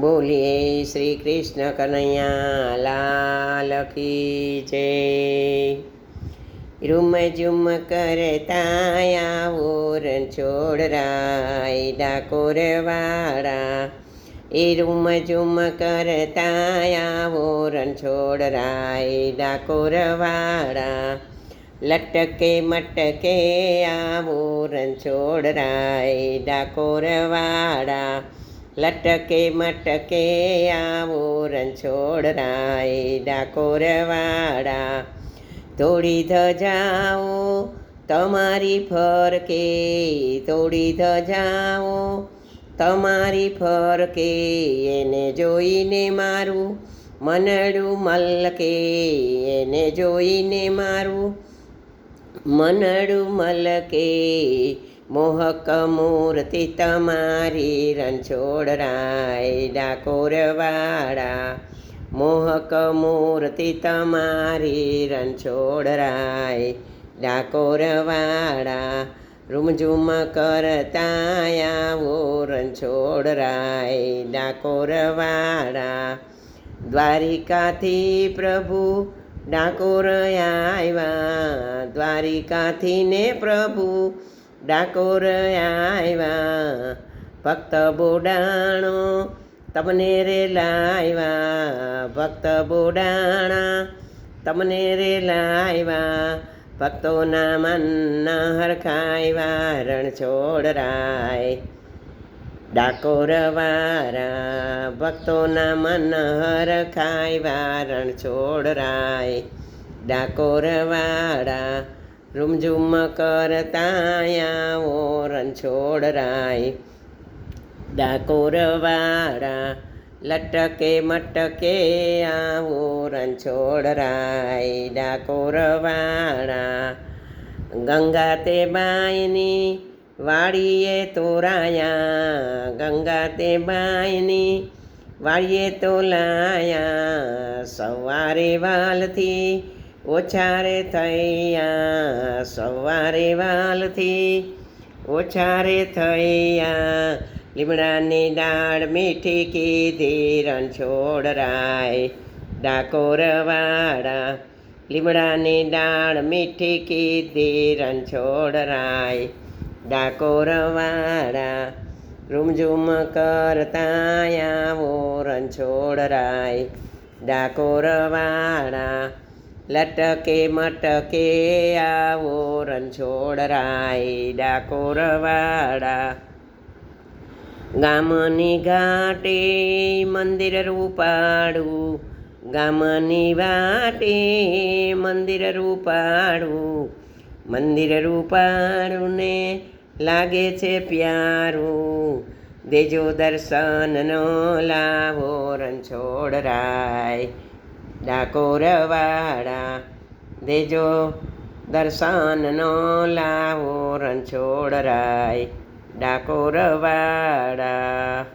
બોલીએ શ્રી કૃષ્ણ કનૈયા, લાલ કી જય. રૂમ ઝુમ કરતા આવો છોડરાય ડાકોરવાળા ડાકોર વાળા. એ રૂમ ઝુમ કરતા આવો છોડ રાય ડાકોર વાળા. લટકે મટકે આવો રણછોડરાય ડાકોરવાળા ડાકોર વાળા. લટકે મટકે આવો રણછોડ રાય ડાકોર વાળા તોડી ધજાઓ તમારી ફરકે તોડી ધજાઓ તમારી ફરકે, એને જોઈને મારું મનડું મલકે, એને જોઈને મારું મનડું મલકે. મોહક મૂર્તિ તમારી રણછોડ રાય ડાકોર મોહક મૂર્તિ તમારી રણછોડ રાય ડાકોર વાળા રૂમઝુમ કરતા આવો રણછોડ રાય ડાકોર દ્વારિકાથી પ્રભુ ડાકોર આવ્યા દ્વારિકાથી ને પ્રભુ ડાકોર આવ્યા ભક્ત બોડાણો તમને રે લાવ્યા ભક્ત બોડાણા તમને રે લાવ્યા ભક્તોના મનના હરખાવ્યા રણ છોડરાય ડાકોર વારા ભક્તોના મન હરખાવ્યા રણ છોડરાય ડાકોર વાળા રૂમઝુમ કરતા આવો રણછોડ ડાકોરવાળા ડાકોર વાળા લટકે મટકે આવો રણછોડ છોડરાય. ડાકોર વાળા ગંગા તે બાયની વાળીએ તોરાયા. ગંગા તે બાયની વાળીએ તો લાયા સવારે વાલથી ઓછા રે થયા સવારે વાલથી, ઓછારે થયા લીમડાની દાળ મીઠી કીધી, રણછોડ રાય, ડાકોર વાળા, લીમડાની દાળ મીઠી કીધી, રણછોડ રાય, ડાકોર રૂમઝૂમ કરતા આવો રણછોડ રાય, ડાકોર વાળા લટકે મટકે આવો રણછોડ રાય ડાકોર ગામની ઘાટે મંદિર રૂપાડું ગામની વાટે મંદિર રૂપાડું મંદિર રૂપાડું ને લાગે છે પ્યારું. દેજો દર્શનનો લાવો રણછોડ ડાકોર વાળા દેજો દર્શનનો લાવો રણછોડરાય ડાકોર વાળા